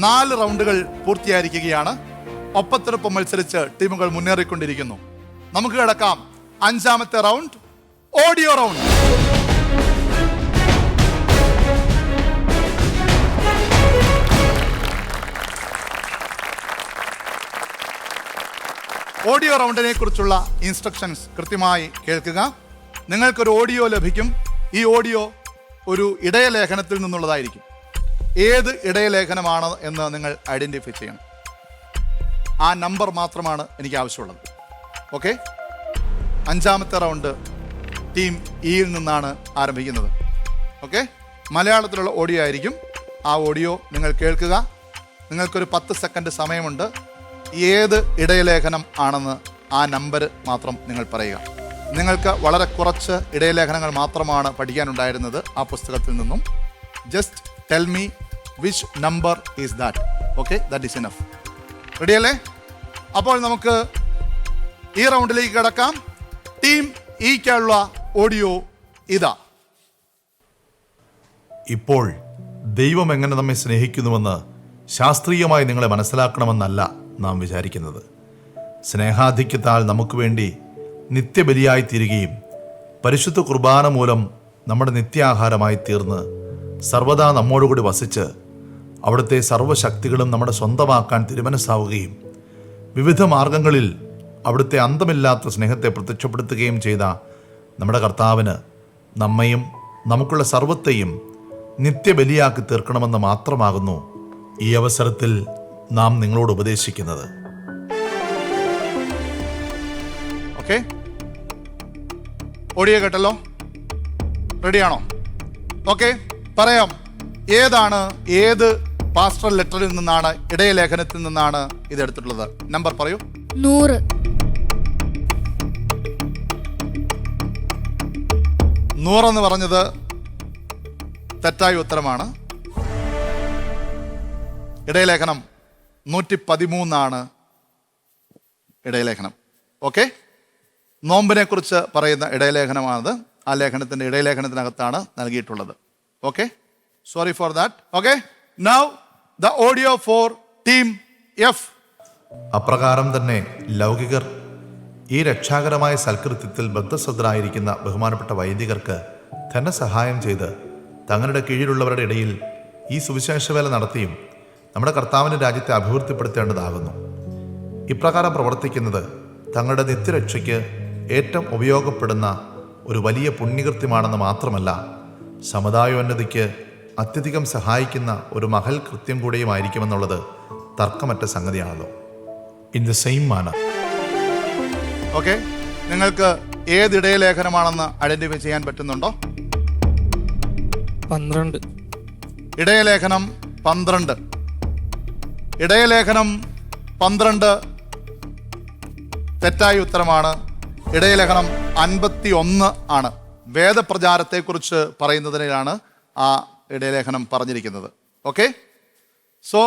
നാല് റൗണ്ടുകൾ പൂർത്തിയായിരിക്കുകയാണ്. ഒപ്പത്തിനൊപ്പം മത്സരിച്ച് ടീമുകൾ മുന്നേറിക്കൊണ്ടിരിക്കുന്നു. നമുക്ക് കിടക്കാം അഞ്ചാമത്തെ റൗണ്ട് ഓഡിയോ റൗണ്ട്. ഓഡിയോ റൗണ്ടിനെ കുറിച്ചുള്ള ഇൻസ്ട്രക്ഷൻസ് കൃത്യമായി കേൾക്കുക. നിങ്ങൾക്കൊരു ഓഡിയോ ലഭിക്കും. ഈ ഓഡിയോ ഒരു ഇടയലേഖനത്തിൽ നിന്നുള്ളതായിരിക്കും. ഏത് ഇടയലേഖനമാണ് എന്ന് നിങ്ങൾ ഐഡന്റിഫൈ ചെയ്യണം. ആ നമ്പർ മാത്രമാണ് എനിക്ക് ആവശ്യമുള്ളത്. ഓക്കെ അഞ്ചാമത്തെ റൗണ്ട് ടീം ഇയിൽ നിന്നാണ് ആരംഭിക്കുന്നത്. ഓക്കെ മലയാളത്തിലുള്ള ഓഡിയോ ആയിരിക്കും. ആ ഓഡിയോ നിങ്ങൾ കേൾക്കുക. നിങ്ങൾക്കൊരു പത്ത് സെക്കൻഡ് സമയമുണ്ട്. ഏത് ഇടയലേഖനം ആണെന്ന് ആ നമ്പർ മാത്രം നിങ്ങൾ പറയുക. നിങ്ങൾക്ക് വളരെ കുറച്ച് ഇടയലേഖനങ്ങൾ മാത്രമാണ് പഠിക്കാനുണ്ടായിരുന്നത് ആ പുസ്തകത്തിൽ നിന്നും. Just tell me which number is that okay that is enough റെഡിയല്ലേ അപ്പോൾ നമുക്ക് ഈ റൗണ്ടിലേക്ക് കിടക്കാം. ടീം ഈക്കുള്ള ഓഡിയോ ഇതാ. ഇപ്പോൾ ദൈവം എങ്ങനെ നമ്മെ സ്നേഹിക്കുന്നുവെന്ന് ശാസ്ത്രീയമായി നിങ്ങളെ മനസ്സിലാക്കണമെന്നല്ല നാം വിചാരിക്കുന്നത്. സ്നേഹാധിക്യത്താൽ നമുക്ക് വേണ്ടി നിത്യബലിയായി തീരുകയും പരിശുദ്ധ കുർബാന മൂലം നമ്മുടെ നിത്യാഹാരമായി തീർന്ന് സർവദാ നമ്മോടുകൂടി വസിച്ച് അവിടുത്തെ സർവശക്തികളും നമ്മുടെ സ്വന്തമാക്കാൻ തിരുമനസ്സാവുകയും വിവിധ മാർഗങ്ങളിൽ അവിടുത്തെ അന്തമില്ലാത്ത സ്നേഹത്തെ പ്രത്യക്ഷപ്പെടുത്തുകയും ചെയ്ത നമ്മുടെ കർത്താവിന് നമ്മയും നമുക്കുള്ള സർവത്തെയും നിത്യബലിയാക്കി തീർക്കണമെന്ന് മാത്രമാകുന്നു ഈ അവസരത്തിൽ നാം നിങ്ങളോട് ഉപദേശിക്കുന്നത്. ഓക്കെ? ഓഡിയോ കേട്ടല്ലോ? റെഡിയാണോ? ഓക്കെ? പറയാം ഏതാണ് ഏത് പാസ്റ്റർ ലെറ്ററിൽ നിന്നാണ് ഇടയലേഖനത്തിൽ നിന്നാണ് ഇത് എടുത്തിട്ടുള്ളത് നമ്പർ പറയൂ. നൂറ്. നൂറെന്ന് പറഞ്ഞത് തെറ്റായ ഉത്തരമാണ്. ഇടയലേഖനം നൂറ്റി പതിമൂന്നാണ് ഇടയലേഖനം. ഓക്കെ? നോമ്പിനെ കുറിച്ച് പറയുന്ന ഇടയലേഖനമാണത്. ആ ലേഖനത്തിന്റെ ഇടയലേഖനത്തിനകത്താണ് നൽകിയിട്ടുള്ളത്. Okay sorry for that okay now the audio for team F അപ്രകാരം തന്നെ ലൗകികർ ഈ രക്ഷാകരമായ സൽകൃത്യത്തിൽ ബദ്ധശ്രദ്ധരായിരിക്കുന്ന ബഹുമാനപ്പെട്ട വൈദികർക്ക് ധനസഹായം ചെയ്ത് തങ്ങളുടെ കീഴിലുള്ളവരുടെ ഇടയിൽ ഈ സുവിശേഷവേല നടത്തിയും നമ്മുടെ കർത്താവിന്റെ രാജ്യത്തെ അഭിവൃദ്ധിപ്പെടുത്തേണ്ടതാകുന്നു. ഇപ്രകാരം പ്രവർത്തിക്കുന്നത് തങ്ങളുടെ നിത്യരക്ഷയ്ക്ക് ഏറ്റവും ഉപയോഗപ്പെടുന്ന ഒരു വലിയ പുണ്യകൃത്യമാണെന്ന് മാത്രമല്ല സമുദായോന്നതിക്ക് അത്യധികം സഹായിക്കുന്ന ഒരു മഹൽ കൃത്യം കൂടിയുമായിരിക്കുമെന്നുള്ളത് തർക്കമറ്റ സംഗതിയാണല്ലോ. In the same manner okay നിങ്ങൾക്ക് ഏത് ഇടയലേഖനമാണെന്ന് ഐഡന്റിഫൈ ചെയ്യാൻ പറ്റുന്നുണ്ടോ? പന്ത്രണ്ട്. ഇടയലേഖനം പന്ത്രണ്ട്. ഇടയലേഖനം പന്ത്രണ്ട് തെറ്റായ ഉത്തരമാണ്. ഇടയലേഖനം അൻപത്തി ഒന്ന് ആണ്. വേദപ്രചാരത്തെക്കുറിച്ച് പറയുന്നതിനാണ് ആ ഇടയലേഖനം പറഞ്ഞിരിക്കുന്നത്. ഓക്കെ സോ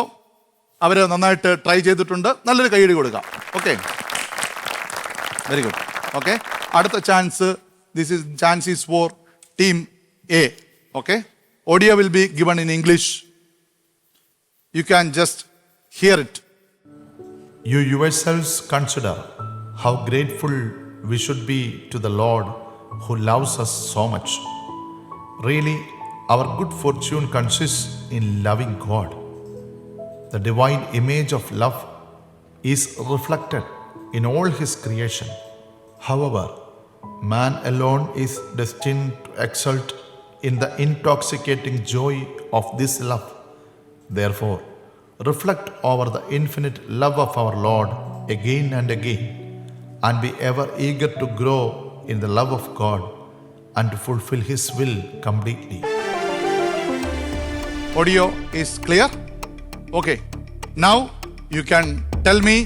അവർ നന്നായിട്ട് ട്രൈ ചെയ്തിട്ടുണ്ട്. നല്ലൊരു കൈയടി കൊടുക്കാം. ഓക്കെ വെരി ഗുഡ് ഓക്കെ അടുത്ത chance this is chance is for team A okay audio will be given in English you can just hear it you your selves consider how grateful we should be to the Lord who loves us so much. Really, our good fortune consists in loving God. The divine image of love is reflected in all his creation. However, man alone is destined to exult in the intoxicating joy of this love. Therefore, reflect over the infinite love of our Lord again and again, and be ever eager to grow in the love of God and to fulfill His will completely. Audio is clear? Okay. Now you can tell me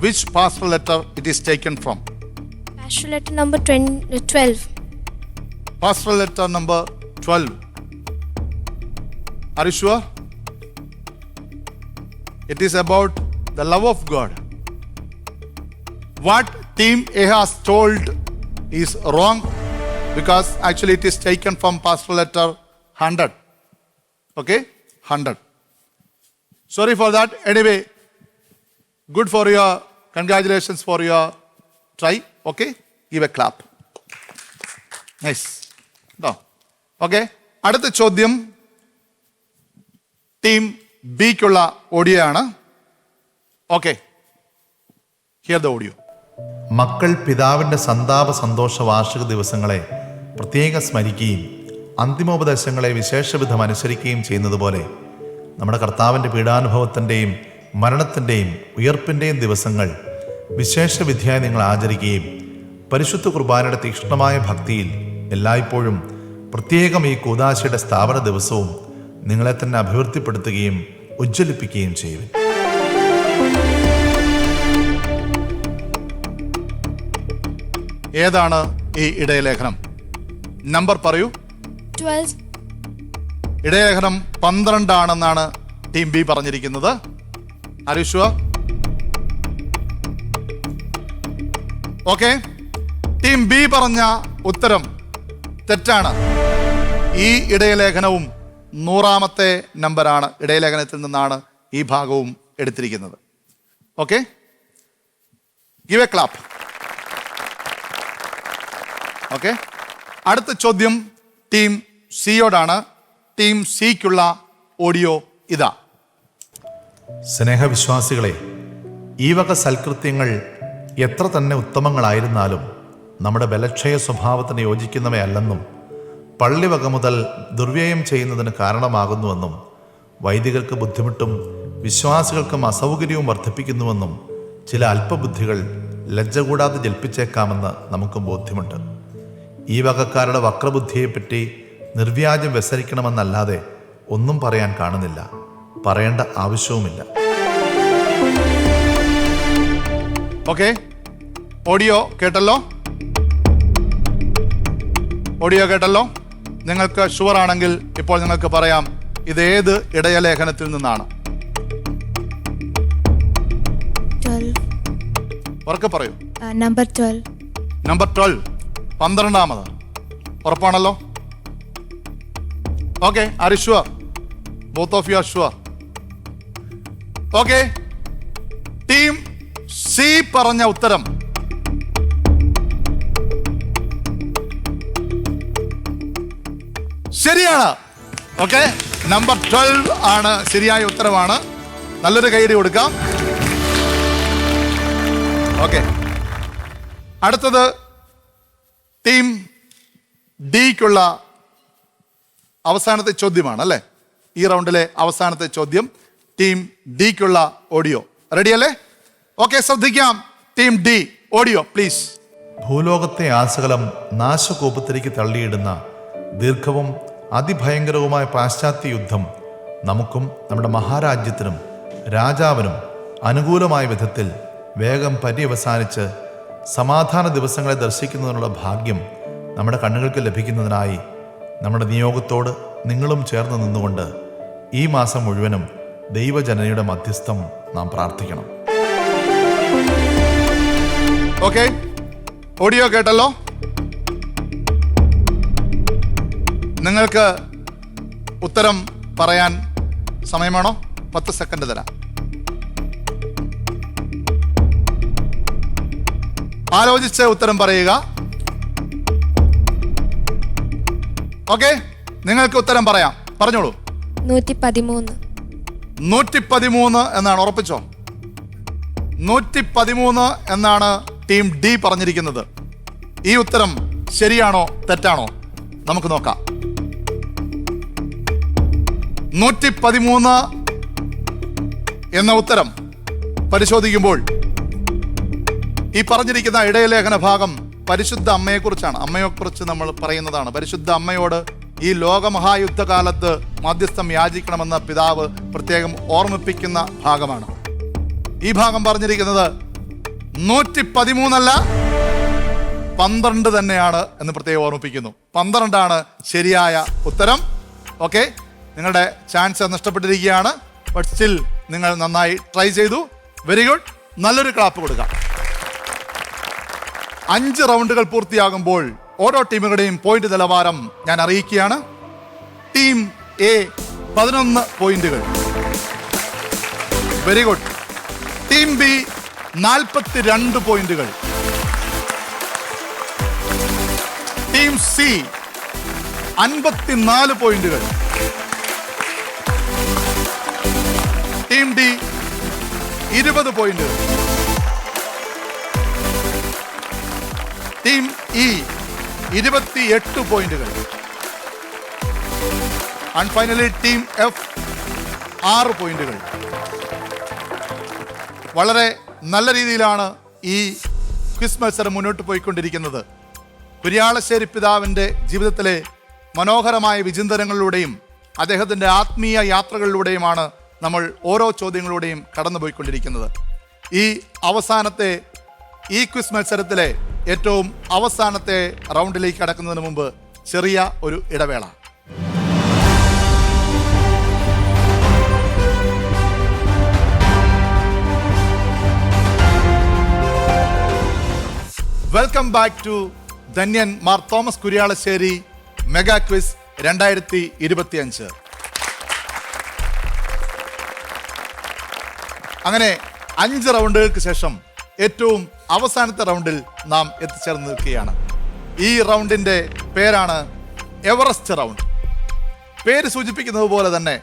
which pastoral letter it is taken from. Pastoral letter number uh, 12. Pastoral letter number 12. Are you sure? It is about the love of God. What theme Ahaz told is wrong because actually it is taken from pastoral letter 100. Okay? 100. Sorry for that anyway good for your congratulations for your try okay give a clap nice കേട്ടോ okay അടുത്ത ചോദ്യം team ബിക്കുള്ള audio ആണ്. Okay here the audio മക്കൾ പിതാവിന്റെ സന്താപ സന്തോഷ വാർഷിക ദിവസങ്ങളെ പ്രത്യേകം സ്മരിക്കുകയും അന്തിമോപദേശങ്ങളെ വിശേഷവിധം അനുസരിക്കുകയും ചെയ്യുന്നതുപോലെ നമ്മുടെ കർത്താവിന്റെ പീഡാനുഭവത്തിന്റെയും മരണത്തിന്റെയും ഉയർപ്പിന്റെയും ദിവസങ്ങൾ വിശേഷവിധിയായി നിങ്ങൾ ആചരിക്കുകയും പരിശുദ്ധ കുർബാനയുടെ തീക്ഷ്ണമായ ഭക്തിയിൽ എല്ലായ്പ്പോഴും പ്രത്യേകം ഈ കൂതാശയുടെ സ്ഥാപന ദിവസവും നിങ്ങളെ തന്നെ അഭിവൃദ്ധിപ്പെടുത്തുകയും ഉജ്ജ്വലിപ്പിക്കുകയും ചെയ്യും ഏതാണ് ഈ ഇടയലേഖനം? നമ്പർ പറയൂ. ഇടയലേഖനം പന്ത്രണ്ടാണെന്നാണ് ടീം ബി പറഞ്ഞിരിക്കുന്നത്. അരിശ്വ ഓക്കെ ടീം ബി പറഞ്ഞ ഉത്തരം തെറ്റാണ്. ഈ ഇടയലേഖനവും നൂറാമത്തെ നമ്പറാണ്. ഇടയലേഖനത്തിൽ നിന്നാണ് ഈ ഭാഗവും എടുത്തിരിക്കുന്നത്. Okay give a clap okay അടുത്ത ചോദ്യം ടീം സിയോടാണ്. ടീം സിക്കുള്ള ഓഡിയോ ഇതാ. സ്നേഹവിശ്വാസികളെ ഈ വക സൽകൃത്യങ്ങൾ എത്ര തന്നെ ഉത്തമങ്ങളായിരുന്നാലും നമ്മുടെ ബലക്ഷയ സ്വഭാവത്തിന് യോജിക്കുന്നവയല്ലെന്നും പള്ളിവക മുതൽ ദുർവ്യയം ചെയ്യുന്നതിന് കാരണമാകുന്നുവെന്നും വൈദികർക്ക് ബുദ്ധിമുട്ടും വിശ്വാസികൾക്കും അസൗകര്യവും വർദ്ധിപ്പിക്കുന്നുവെന്നും ചില അല്പബുദ്ധികൾ ലജ്ജ കൂടാതെ ജൽപ്പിച്ചേക്കാമെന്ന് നമുക്ക് ബോധ്യമുണ്ട്. ഈ വകക്കാരുടെ വക്രബുദ്ധിയെപ്പറ്റി നിർവ്യാജം വ്യസരിക്കണമെന്നല്ലാതെ ഒന്നും പറയാൻ കാണുന്നില്ല. പറയേണ്ട ആവശ്യവുമില്ല. ഓക്കെ. ഓഡിയോ കേട്ടല്ലോ? ഓഡിയോ കേട്ടല്ലോ? നിങ്ങൾക്ക് ഷുവർ ആണെങ്കിൽ ഇപ്പോൾ നിങ്ങൾക്ക് പറയാം ഇത് ഏത് ഇടയലേഖനത്തിൽ നിന്നാണ്? ഉറക്കെ പറയൂ. Number twelve. Number twelve. പന്ത്രണ്ടാമത്. ഉറപ്പാണല്ലോ? Okay are both of you are okay team C പറഞ്ഞ ഉത്തരം. ശരിയാണ്. ഓക്കെ നമ്പർ ട്വൽവ് ആണ് ശരിയായ ഉത്തരമാണ്. നല്ലൊരു കൈയടി കൊടുക്കാം. ഓക്കെ അടുത്തത് ടീം ഡിക്കുള്ള അവസാനത്തെ ചോദ്യമാണ് അല്ലേ? ഈ റൗണ്ടിലെ അവസാനത്തെ ചോദ്യം ടീം ഡിക്കുള്ള ഓഡിയോ. റെഡി അല്ലേ ഓക്കെ ശ്രദ്ധിക്കാം. Team D audio please. ഭൂലോകത്തെ ആസകലം നാശകോപത്തിലേക്ക് തള്ളിയിടുന്ന ദീർഘവും അതിഭയങ്കരവുമായ പാശ്ചാത്യ യുദ്ധം നമുക്കും നമ്മുടെ മഹാരാജ്യത്തിനും രാജാവിനും അനുകൂലമായ വിധത്തിൽ വേഗം പര്യവസാനിച്ച് സമാധാന ദിവസങ്ങളെ ദർശിക്കുന്നതിനുള്ള ഭാഗ്യം നമ്മുടെ കണ്ണുകൾക്ക് ലഭിക്കുന്നതിനായി നമ്മുടെ നിയോഗത്തോട് നിങ്ങളും ചേർന്ന് നിന്നുകൊണ്ട് ഈ മാസം മുഴുവനും ദൈവജനനയുടെ മധ്യസ്ഥം നാം പ്രാർത്ഥിക്കണം. ഓക്കെ ഓഡിയോ കേട്ടല്ലോ? നിങ്ങൾക്ക് ഉത്തരം പറയാൻ സമയമാണോ? പത്ത് സെക്കൻഡ് തരാം. ആലോചിച്ച് ഉത്തരം പറയുക. ഓക്കെ നിങ്ങൾക്ക് ഉത്തരം പറയാം. പറഞ്ഞോളൂ. നൂറ്റി പതിമൂന്ന് നൂറ്റി പതിമൂന്ന് എന്നാണ് ഉറപ്പിച്ചോ? നൂറ്റി പതിമൂന്ന് എന്നാണ് ടീം ഡി പറഞ്ഞിരിക്കുന്നത്. ഈ ഉത്തരം ശരിയാണോ തെറ്റാണോ? നമുക്ക് നോക്കാം. നൂറ്റി പതിമൂന്ന് എന്ന ഉത്തരം പരിശോധിക്കുമ്പോൾ ഈ പറഞ്ഞിരിക്കുന്ന ഇടയലേഖന ഭാഗം പരിശുദ്ധ അമ്മയെക്കുറിച്ചാണ്. അമ്മയെക്കുറിച്ച് നമ്മൾ പറയുന്നതാണ്. പരിശുദ്ധ അമ്മയോട് ഈ ലോകമഹായുദ്ധകാലത്ത് മധ്യസ്ഥം യാചിക്കണമെന്ന പിതാവ് പ്രത്യേകം ഓർമ്മിപ്പിക്കുന്ന ഭാഗമാണ്. ഈ ഭാഗം പറഞ്ഞിരിക്കുന്നത് നൂറ്റി പതിമൂന്നല്ല പന്ത്രണ്ട് തന്നെയാണ് എന്ന് പ്രത്യേകം ഓർമ്മിപ്പിക്കുന്നു. പന്ത്രണ്ടാണ് ശരിയായ ഉത്തരം. ഓക്കെ? നിങ്ങളുടെ ചാൻസ് നഷ്ടപ്പെട്ടിരിക്കുകയാണ്. ബട്ട് സ്റ്റിൽ നിങ്ങൾ നന്നായി ട്രൈ ചെയ്തു. Very good. നല്ലൊരു ക്ലാപ്പ് കൊടുക്കാം. അഞ്ച് റൗണ്ടുകൾ പൂർത്തിയാകുമ്പോൾ ഓരോ ടീമുകളുടെയും പോയിന്റ് നിലവാരം ഞാൻ അറിയിക്കുകയാണ്. ടീം എ പതിനൊന്ന് പോയിന്റുകൾ. വെരി ഗുഡ് ടീം ബി നാൽപ്പത്തി രണ്ട് പോയിന്റുകൾ. ടീം സി അൻപത്തിനാല് പോയിന്റുകൾ. ടീം ഡി ഇരുപത് പോയിന്റുകൾ. ടീം ഇ ഇരുപത്തിയെട്ട് പോയിന്റുകൾ. അൺഫൈനലി ഫൈനലി ടീം എഫ് ആറ് പോയിന്റുകൾ. വളരെ നല്ല രീതിയിലാണ് ഈ ക്വിസ് മത്സരം മുന്നോട്ട് പോയിക്കൊണ്ടിരിക്കുന്നത്. കുര്യാളശ്ശേരി പിതാവിന്റെ ജീവിതത്തിലെ മനോഹരമായ വിചിന്തനങ്ങളിലൂടെയും അദ്ദേഹത്തിന്റെ ആത്മീയ യാത്രകളിലൂടെയുമാണ് നമ്മൾ ഓരോ ചോദ്യങ്ങളിലൂടെയും കടന്നുപോയിക്കൊണ്ടിരിക്കുന്നത്. ഈ അവസാനത്തെ ഈ ക്വിസ് മത്സരത്തിലെ ഏറ്റവും അവസാനത്തെ റൗണ്ടിലേക്ക് കടക്കുന്നതിന് മുമ്പ് ചെറിയ ഒരു ഇടവേള. Welcome back to ധന്യൻ Mar Thomas Kurialacherry mega quiz രണ്ടായിരത്തി ഇരുപത്തിയഞ്ച് അങ്ങനെ അഞ്ച് റൗണ്ടുകൾക്ക് ശേഷം ഏറ്റവും അവസാനത്തെ റൗണ്ടിൽ നാം എത്തിച്ചേർന്ന് നിൽക്കുകയാണ്. ഈ റൗണ്ടിന്റെ പേരാണ് എവറസ്റ്റ് റൗണ്ട്. പേര് സൂചിപ്പിക്കുന്നത് പോലെ തന്നെ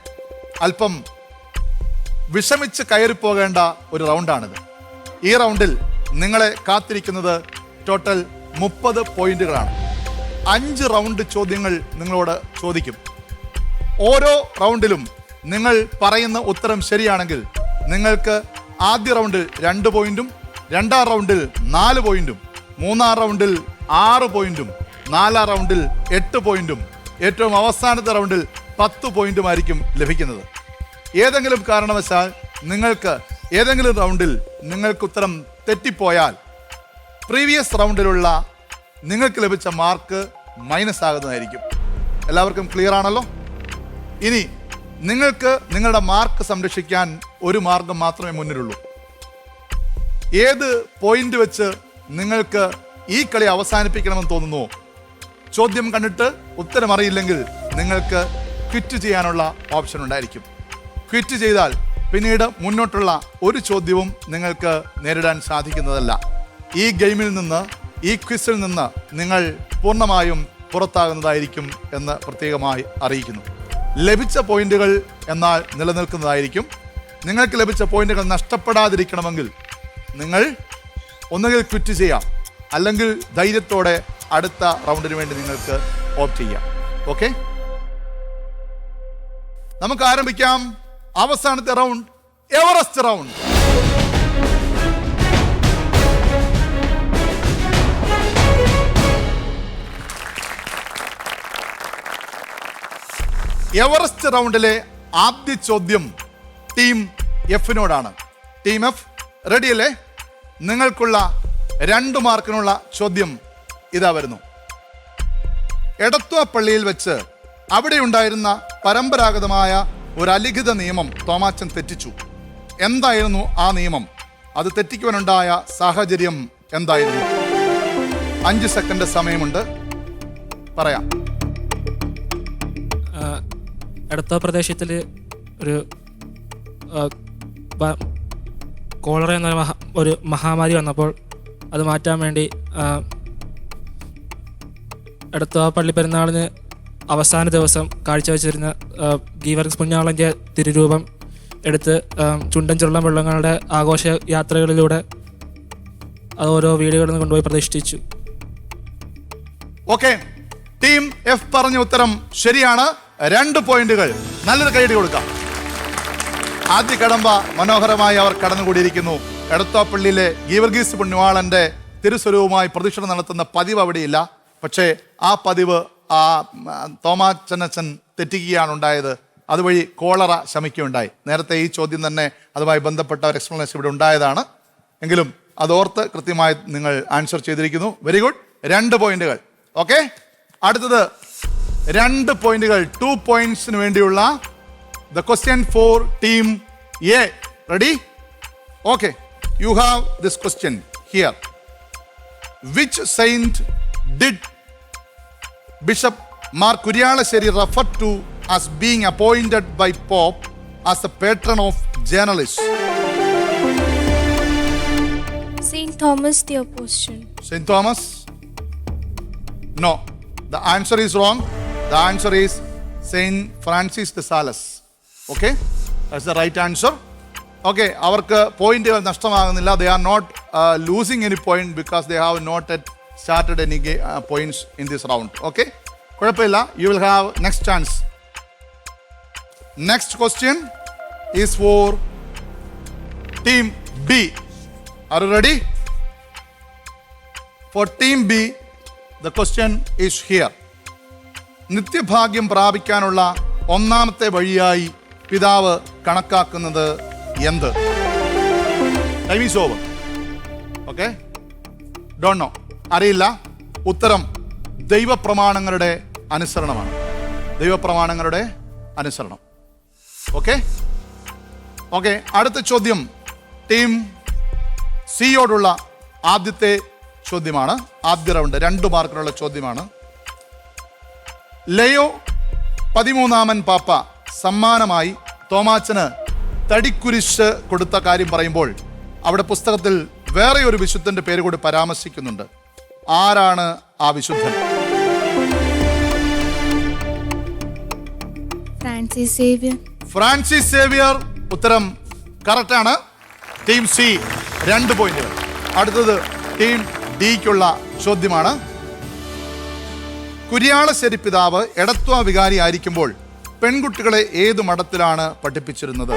അല്പം വിഷമിച്ച് കയറിപ്പോകേണ്ട ഒരു റൗണ്ടാണിത്. ഈ റൗണ്ടിൽ നിങ്ങളെ കാത്തിരിക്കുന്നത് ടോട്ടൽ മുപ്പത് പോയിന്റുകളാണ്. അഞ്ച് റൗണ്ട് ചോദ്യങ്ങൾ നിങ്ങളോട് ചോദിക്കും. ഓരോ റൗണ്ടിലും നിങ്ങൾ പറയുന്ന ഉത്തരം ശരിയാണെങ്കിൽ നിങ്ങൾക്ക് ആദ്യ റൗണ്ടിൽ രണ്ട് പോയിന്റും രണ്ടാം റൗണ്ടിൽ നാല് പോയിന്റും മൂന്നാം റൗണ്ടിൽ ആറ് പോയിന്റും നാലാം റൗണ്ടിൽ എട്ട് പോയിന്റും ഏറ്റവും അവസാനത്തെ റൗണ്ടിൽ പത്ത് പോയിന്റുമായിരിക്കും ലഭിക്കുന്നത്. ഏതെങ്കിലും കാരണവശാൽ നിങ്ങൾക്ക് ഏതെങ്കിലും റൗണ്ടിൽ നിങ്ങൾക്ക് ഉത്തരം തെറ്റിപ്പോയാൽ പ്രീവിയസ് റൗണ്ടിലുള്ള നിങ്ങൾക്ക് ലഭിച്ച മാർക്ക് മൈനസ് ആകുന്നതായിരിക്കും. എല്ലാവർക്കും ക്ലിയർ ആണല്ലോ? ഇനി നിങ്ങൾക്ക് നിങ്ങളുടെ മാർക്ക് സംരക്ഷിക്കാൻ ഒരു മാർഗം മാത്രമേ മുന്നിലുള്ളൂ. ഏത് പോയിന്റ് വെച്ച് നിങ്ങൾക്ക് ഈ കളി അവസാനിപ്പിക്കണമെന്ന് തോന്നുന്നു? ചോദ്യം കണ്ടിട്ട് ഉത്തരം അറിയില്ലെങ്കിൽ നിങ്ങൾക്ക് ക്വിറ്റ് ചെയ്യാനുള്ള ഓപ്ഷൻ ഉണ്ടായിരിക്കും. ക്വിറ്റ് ചെയ്താൽ പിന്നീട് മുന്നോട്ടുള്ള ഒരു ചോദ്യവും നിങ്ങൾക്ക് നേരിടാൻ സാധിക്കുന്നതല്ല. ഈ ഗെയിമിൽ നിന്ന് ഈ ക്വിസിൽ നിന്ന് നിങ്ങൾ പൂർണമായും പുറത്താകുന്നതായിരിക്കും എന്ന് പ്രത്യേകമായി അറിയിക്കുന്നു. ലഭിച്ച പോയിന്റുകൾ എന്നാൽ നിലനിൽക്കുന്നതായിരിക്കും. നിങ്ങൾക്ക് ലഭിച്ച പോയിന്റുകൾ നഷ്ടപ്പെടാതിരിക്കണമെങ്കിൽ നിങ്ങൾ ഒന്നുകിൽ ക്വിറ്റ് ചെയ്യാം. അല്ലെങ്കിൽ ധൈര്യത്തോടെ അടുത്ത റൗണ്ടിന് വേണ്ടി നിങ്ങൾക്ക് ഓപ്റ്റ് ചെയ്യാം. ഓക്കെ നമുക്ക് ആരംഭിക്കാം. അവസാനത്തെ റൗണ്ട് എവറസ്റ്റ് റൗണ്ട് എവറസ്റ്റ് റൗണ്ടിലെ ആദ്യ ചോദ്യം ടീം എഫിനോടാണ് ടീം എഫ് റെഡിയല്ലേ നിങ്ങൾക്കുള്ള രണ്ട് മാർക്കിനുള്ള ചോദ്യം ഇതാ വരുന്നു. എടത്വ പള്ളിയിൽ വെച്ച് അവിടെ ഉണ്ടായിരുന്ന പരമ്പരാഗതമായ ഒരു അലിഖിത നിയമം തോമാച്ചൻ തെറ്റിച്ചു. എന്തായിരുന്നു ആ നിയമം? അത് തെറ്റിക്കുവാനുണ്ടായ സാഹചര്യം എന്തായിരുന്നു? അഞ്ച് സെക്കൻഡ് സമയമുണ്ട്. പറയാം. എടത്വ പ്രദേശത്തിൽ ഒരു കോളറ എന്ന ഒരു മഹാമാരി വന്നപ്പോൾ അത് മാറ്റാൻ വേണ്ടി ആ, അടുത്ത പള്ളി പെരുന്നാളിന് അവസാന ദിവസം കാഴ്ചവെച്ചിരുന്ന ഗീവർഗ്സ് പുഞ്ഞാളന്റെ തിരുരൂപം എടുത്ത് ചുണ്ടൻ ചുള്ളം വെള്ളങ്ങളുടെ ആഘോഷ യാത്രകളിലൂടെ അത് ഓരോ വീടുകളിൽ കൊണ്ടുപോയി പ്രതിഷ്ഠിച്ചു. ഓക്കെ. ടീം എഫ് പറഞ്ഞ ഉത്തരം ശരിയാണ്. രണ്ട് പോയിന്റുകൾ. നല്ലൊരു കൈയടി കൊടുക്കാം. ആദ്യ കടമ്പ മനോഹരമായി അവർ കടന്നുകൂടിയിരിക്കുന്നു. എടത്തോപ്പള്ളിയിലെ ഗീവർഗീസ് പുണ്യവാളന്റെ തിരുസ്വരൂപമായി പ്രദക്ഷിണം നടത്തുന്ന പതിവ് അവിടെയില്ല. പക്ഷേ ആ പതിവ് ആ തോമാച്ചനച്ചൻ തെറ്റിക്കുകയാണ് ഉണ്ടായത്. അതുവഴി കോളറ ശമിക്കുകയുണ്ടായി. നേരത്തെ ഈ ചോദ്യം തന്നെ അതുമായി ബന്ധപ്പെട്ട ഒരു എക്സ്പ്ലനേഷൻ ഇവിടെ ഉണ്ടായതാണ്. എങ്കിലും അതോർത്ത് കൃത്യമായി നിങ്ങൾ ആൻസർ ചെയ്തിരിക്കുന്നു. വെരി ഗുഡ് രണ്ട് പോയിന്റുകൾ. ഓക്കെ അടുത്തത് രണ്ട് പോയിന്റുകൾ. ടു പോയിന്റ്സിന് വേണ്ടിയുള്ള the question for team A ready okay you have this question here which saint did bishop Mar Kurialacherry refer to as being appointed by Pope as the patron of journalists? Saint Thomas the Apostle. Saint Thomas? No. The answer is wrong. The answer is Saint Francis de Sales. Okay? That's the right answer okay അവർക്ക് പോയിന്റുകൾ നഷ്ടമാകുന്നില്ല. They are not losing any point because they have not yet started any points in this round okay കുഴപ്പമില്ല. You will have next chance next question is for team B are ready for team B the question is here നിത്യഭാഗ്യം പ്രാപിക്കാനുള്ള ഒന്നാമത്തെ വഴിയായി പിതാവ് കണക്കാക്കുന്നത് എന്ത്? Over okay don't know അറിയില്ല. ഉത്തരം ദൈവപ്രമാണങ്ങളുടെ അനുസരണമാണ്. ദൈവപ്രമാണങ്ങളുടെ അനുസരണം. ഓക്കെ ഓക്കെ അടുത്ത ചോദ്യം. ടീം സിയോടുള്ള ആദ്യത്തെ ചോദ്യമാണ്. ആദ്യ റൗണ്ട് രണ്ട് മാർക്കിനുള്ള ചോദ്യമാണ്. ലയോ പതിമൂന്നാമൻ പാപ്പ? സമ്മാനമായി തോമാച്ചന് തടിക്കുരിശ് കൊടുത്ത കാര്യം പറയുമ്പോൾ അവിടെ പുസ്തകത്തിൽ വേറെ ഒരു വിശുദ്ധന്റെ പേര് കൂടി പരാമർശിക്കുന്നുണ്ട്. ആരാണ് ആ വിശുദ്ധൻ. ഫ്രാൻസിസ് സേവിയർ ഉത്തരം കറക്റ്റാണ് ടീം സി രണ്ട് പോയിന്റുകൾ അടുത്തത് ടീം ഡിക്കുള്ള ചോദ്യമാണ്. കുര്യാളശ്ശേരി പിതാവ് എടത്വ വികാരി ആയിരിക്കുമ്പോൾ പെൺകുട്ടികളെ ഏത് മഠത്തിലാണ് പഠിപ്പിച്ചിരുന്നത്?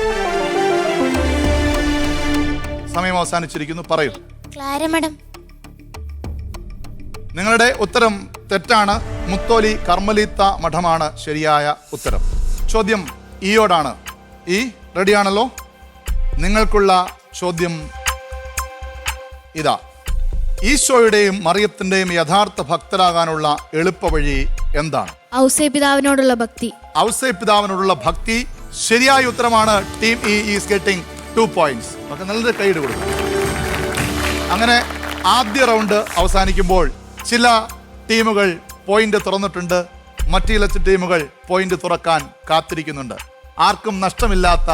സമയം അവസാനിച്ചിരിക്കുന്നു. പറയൂ. Clara Madam. നിങ്ങളുടെ ഉത്തരം തെറ്റാണ്. മുത്തോലി കർമ്മലീത്ത മഠമാണ് ശരിയായ ഉത്തരം. ചോദ്യം ഈയോടാണ്. ഈ റെഡിയാണല്ലോ? നിങ്ങൾക്കുള്ള ചോദ്യം ഇതാ. ഈശോയുടെയും മറിയത്തിന്റെയും യഥാർത്ഥ ഭക്തരാകാനുള്ള എളുപ്പവഴി എന്താണ്? ഔസേ പിതാവിനോടുള്ള ഭക്തി. ഔസേ പിതാവിനോടുള്ള ഭക്തി. ശരിയായ ഉത്തരമാണ് team E is getting two points. നമുക്ക് നല്ലൊരു കൈയ്യടി കൊടുക്കും. അങ്ങനെ ആദ്യ റൗണ്ട് അവസാനിക്കുമ്പോൾ ചില ടീമുകൾ പോയിന്റ് തുറന്നിട്ടുണ്ട്. മറ്റു ചില ടീമുകൾ പോയിന്റ് തുറക്കാൻ കാത്തിരിക്കുന്നുണ്ട്. ആർക്കും നഷ്ടമില്ലാത്ത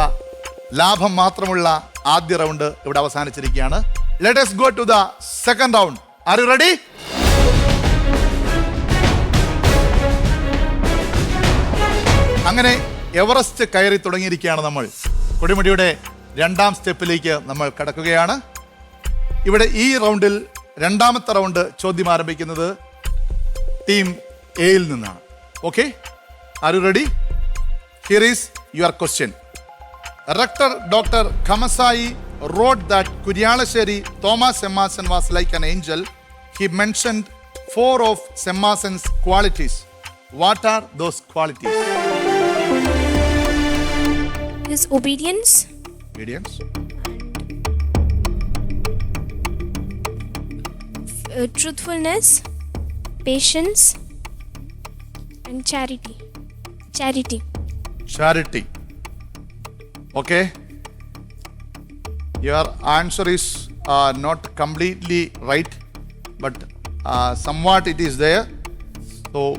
ലാഭം മാത്രമുള്ള ആദ്യ റൗണ്ട് ഇവിടെ അവസാനിച്ചിരിക്കുകയാണ്. Let's go to the second round are you ready അങ്ങനെ എവറസ്റ്റ് കയറി തുടങ്ങിയിരിക്കുകയാണ് നമ്മൾ. കൊടിമുടിയുടെ രണ്ടാം സ്റ്റെപ്പിലേക്ക് നമ്മൾ കടക്കുകയാണ്. ഇവിടെ ഈ റൗണ്ടിൽ രണ്ടാമത്തെ റൗണ്ട് ചോദ്യം ആരംഭിക്കുന്നത് ടീം എയിൽ നിന്നാണ്. Okay? You ready here is your question rector doctor ഖമസായി wrote that Kurialacherry Thomas സെമ്മാസൻ was like an angel he mentioned four of സെമ്മാസൻസ് qualities what are those qualities? His obedience, obedience. Uh, truthfulness, patience, and charity. Charity. charity. Okay. Your answer is uh, not completely right but uh, somewhat it is there. So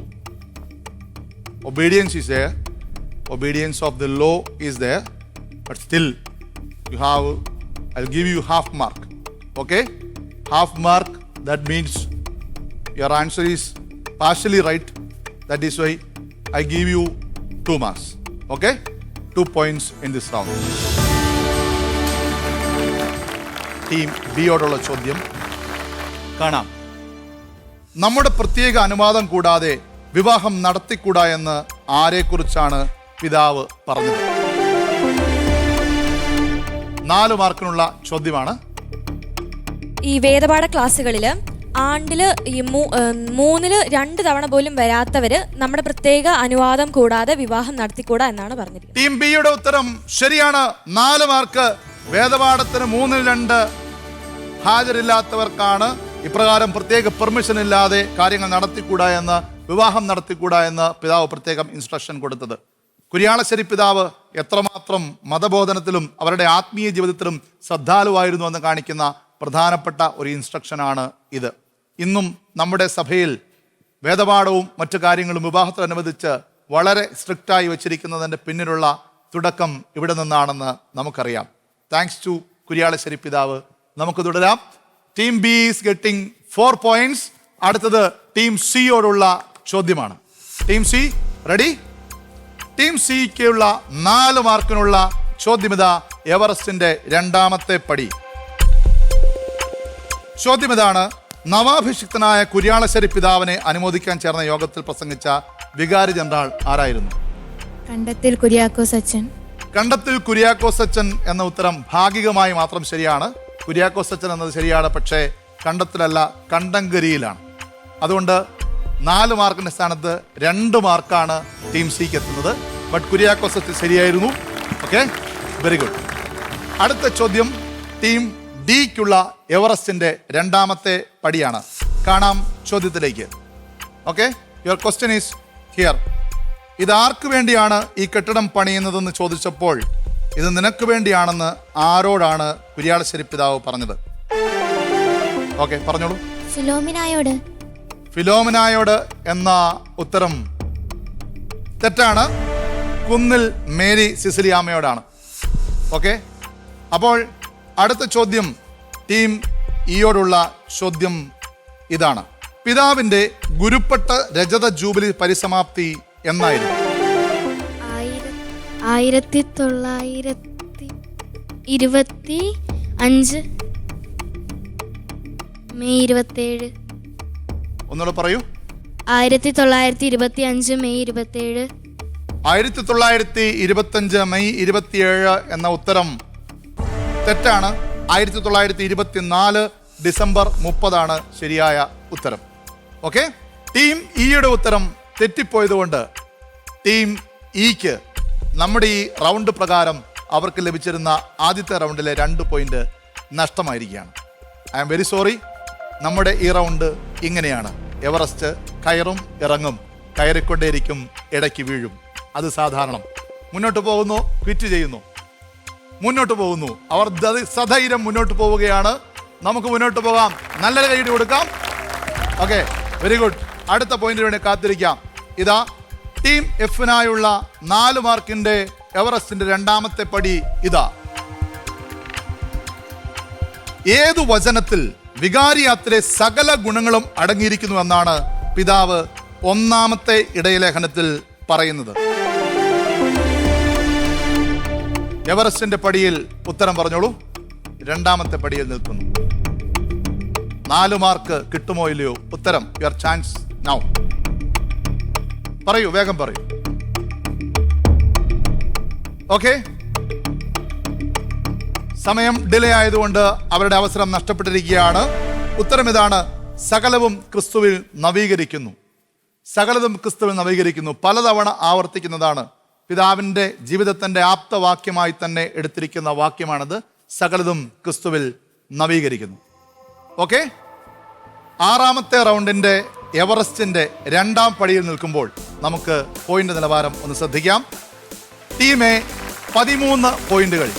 obedience is there obedience of the law is there but still you have i'll give you half mark okay half mark that means your answer is partially right that is why i give you two marks okay two points in this round team ബിയോടുള്ള ചോദ്യം കാണാം നമ്മുടെ പ്രത്യേക അനുവാദം കൂടാതെ വിവാഹം നടത്തിക്കൂടാ എന്ന് ആരെക്കുറിച്ചാണ് പിതാവ് പറഞ്ഞത് നാല് മാർക്കിനുള്ള ചോദ്യമാണ്. ഈ വേദപാഠ ക്ലാസ്സുകളിൽ ആണ്ടിൽ ഈ മൂന്നിൽ രണ്ട് തവണ പോലും വരാത്തവര് നമ്മുടെ പ്രത്യേക അനുവാദം കൂടാതെ വിവാഹം നടത്തിക്കൂടാ എന്നാണ് പറഞ്ഞിരിക്കുന്നത്. ടീം ബിയുടെ ഉത്തരം ശരിയാണ്. നാല് മാർക്ക്. വേദപാഠത്തിന് മൂന്നിൽ രണ്ട് ഹാജരില്ലാത്തവർക്കാണ് ഇപ്രകാരം പ്രത്യേക പെർമിഷൻ ഇല്ലാതെ കാര്യങ്ങൾ നടത്തിക്കൂടാ എന്ന് വിവാഹം നടത്തിക്കൂടാ എന്ന് പിതാവ് പ്രത്യേകം ഇൻസ്ട്രക്ഷൻ കൊടുത്തത്. കുര്യാളശ്ശേരി പിതാവ് എത്രമാത്രം മതബോധനത്തിലും അവരുടെ ആത്മീയ ജീവിതത്തിലും ശ്രദ്ധാലുവായിരുന്നു എന്ന് കാണിക്കുന്ന പ്രധാനപ്പെട്ട ഒരു ഇൻസ്ട്രക്ഷനാണ് ഇത്. ഇന്നും നമ്മുടെ സഭയിൽ വേദപാഠവും മറ്റു കാര്യങ്ങളും വിവാഹത്തോടനുബന്ധിച്ച് വളരെ സ്ട്രിക്റ്റായി വെച്ചിരിക്കുന്നതിന്റെ പിന്നിലുള്ള തുടക്കം ഇവിടെ നിന്നാണെന്ന് നമുക്കറിയാം. താങ്ക്സ് ടു കുര്യാളശ്ശേരി പിതാവ് നമുക്ക് തുടരാം. Team B is getting four points അടുത്തത് ടീം സിയോടുള്ള ചോദ്യമാണ്. ടീം സി റെഡി ടീം സിക്കുള്ള നാല് മാർക്കിനുള്ള ചോദ്യമിത എവറസ്റ്റിന്റെ രണ്ടാമത്തെ പടി. ചോദ്യമിതാണ് നവാഭിഷിക്തനായ കുര്യാളശ്ശേരി പിതാവിനെ അനുമോദിക്കാൻ ചേർന്ന യോഗത്തിൽ പ്രസംഗിച്ച വികാരി ജനറാൾ ആരായിരുന്നു? കണ്ടത്തിൽ കുര്യാക്കോസ് സച്ചൻ. കണ്ടത്തിൽ കുര്യാക്കോസ് അച്ഛൻ എന്ന ഉത്തരം ഭാഗികമായി മാത്രം ശരിയാണ്. കുര്യാക്കോസ് സച്ചൻ എന്നത് ശരിയാണ് പക്ഷേ കണ്ടത്തിലല്ല കണ്ടങ്കരിയിലാണ്. അതുകൊണ്ട് നാല് മാർക്കിന്റെ സ്ഥാനത്ത് രണ്ട് മാർക്കാണ് ടീം സിക്ക് എത്തുന്നത്. ബട്ട് കുര്യാക്കോസ് ശരിയായിരുന്നു. ഓക്കെ? വെരി ഗുഡ് അടുത്ത ചോദ്യം ടീം ഡിക്കുള്ള എവറസ്റ്റിന്റെ രണ്ടാമത്തെ പടിയാണ്. കാണാം ചോദ്യത്തിലേക്ക്. Okay? Your question is here ഇത് ആർക്ക് വേണ്ടിയാണ് ഈ കെട്ടിടം പണിയുന്നതെന്ന് ചോദിച്ചപ്പോൾ ഇത് നിനക്ക് വേണ്ടിയാണെന്ന് ആരോടാണ് കുര്യാളശ്ശേരി പിതാവ് പറഞ്ഞത്? ഓക്കെ പറഞ്ഞോളൂ. ഫിലോമിനായോട് എന്ന ഉത്തരം തെറ്റാണ്. കുന്നിൽ മേരി സിസിലിയാമ്മയോടാണ്. ഓക്കെ? അപ്പോൾ അടുത്ത ചോദ്യം ടീം ഇയോടുള്ള ചോദ്യം ഇതാണ്. പിതാവിന്റെ ഗുരുപ്പെട്ട രജത ജൂബിലി പരിസമാപ്തി എന്നായിരുന്നു. ആയിരത്തി തൊള്ളായിരത്തി ഇരുപത്തി അഞ്ച് മെയ് ഇരുപത്തേഴ് ഒന്നുകൂടെ പറയൂ. ആയിരത്തി തൊള്ളായിരത്തി ഇരുപത്തി അഞ്ച് മെയ് ഇരുപത്തേഴ് ആയിരത്തി തൊള്ളായിരത്തി ഇരുപത്തഞ്ച് മെയ് ഇരുപത്തിയേഴ് എന്ന ഉത്തരം തെറ്റാണ്. ആയിരത്തി തൊള്ളായിരത്തി ഇരുപത്തിനാല് ഡിസംബർ മുപ്പതാണ് ശരിയായ ഉത്തരം. ഓക്കെ? ടീം ഇയുടെ ഉത്തരം തെറ്റിപ്പോയതുകൊണ്ട് ടീം ഇക്ക് നമ്മുടെ ഈ റൗണ്ട് പ്രകാരം അവർക്ക് ലഭിച്ചിരുന്ന ആദ്യത്തെ റൗണ്ടിലെ രണ്ട് point നഷ്ടമായിരിക്കുകയാണ്. I am very sorry. നമ്മുടെ ഈ റൗണ്ട് ഇങ്ങനെയാണ്. എവറസ്റ്റ് കയറും ഇറങ്ങും കയറിക്കൊണ്ടേയിരിക്കും ഇടയ്ക്ക് വീഴും. അത് സാധാരണം. മുന്നോട്ട് പോകുന്നു ക്വിറ്റ് ചെയ്യുന്നു. മുന്നോട്ട് പോകുന്നു. അവർ സധൈര്യം മുന്നോട്ട് പോവുകയാണ്. നമുക്ക് മുന്നോട്ട് പോകാം. നല്ല കൈയ്യടി കൊടുക്കാം. ഓക്കെ വെരി ഗുഡ് അടുത്ത പോയിന്റിന് വേണ്ടി കാത്തിരിക്കാം. ഇതാ ടീം എഫിനായുള്ള നാല് മാർക്കിന്റെ എവറസ്റ്റിന്റെ രണ്ടാമത്തെ പടി ഇതാ. ഏതു വചനത്തിൽ വികാരിയാത്തിലെ സകല ഗുണങ്ങളും അടങ്ങിയിരിക്കുന്നു എന്നാണ് പിതാവ് ഒന്നാമത്തെ ഇടയലേഖനത്തിൽ പറയുന്നത്. എവറസ്റ്റിന്റെ പടിയിൽ ഉത്തരം പറഞ്ഞോളൂ. രണ്ടാമത്തെ പടിയിൽ നിൽക്കുന്നു. നാല് മാർക്ക് കിട്ടുമോ ഇല്ലയോ? ഉത്തരം യുവർ ചാൻസ് നൗ പറയൂ വേഗം പറയൂ. ഓക്കെ സമയം ഡിലേ ആയതുകൊണ്ട് അവരുടെ അവസരം നഷ്ടപ്പെട്ടിരിക്കുകയാണ്. ഉത്തരം ഇതാണ് സകലവും ക്രിസ്തുവിൽ നവീകരിക്കുന്നു. സകലതും ക്രിസ്തുവിൽ നവീകരിക്കുന്നു. പലതവണ ആവർത്തിക്കുന്നതാണ്. പിതാവിന്റെ ജീവിതത്തിന്റെ ആപ്തവാക്യമായി തന്നെ എടുത്തിരിക്കുന്ന വാക്യമാണത്. സകലതും ക്രിസ്തുവിൽ നവീകരിക്കുന്നു. ഓക്കെ ആറാമത്തെ റൗണ്ടിന്റെ എവറസ്റ്റിന്റെ രണ്ടാം പടിയിൽ നിൽക്കുമ്പോൾ നമുക്ക് പോയിന്റ് നിലവാരം ഒന്ന് ശ്രദ്ധിക്കാം. ടീമെ പതിമൂന്ന് പോയിന്റുകൾ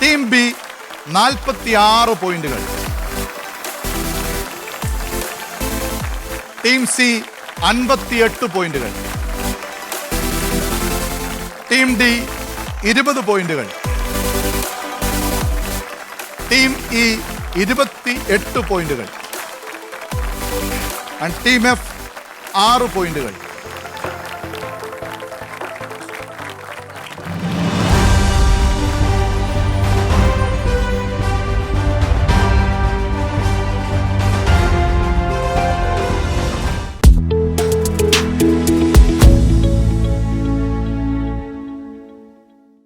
ടീം ബി നാൽപ്പത്തി ആറ് പോയിന്റുകൾ. ടീം സി അൻപത്തിയെട്ട് പോയിന്റുകൾ. ടീം ഡി ഇരുപത് പോയിന്റുകൾ. ടീം ഇ ഇരുപത്തി എട്ട് പോയിന്റുകൾ ടീം എഫ് ആറ് പോയിന്റുകൾ.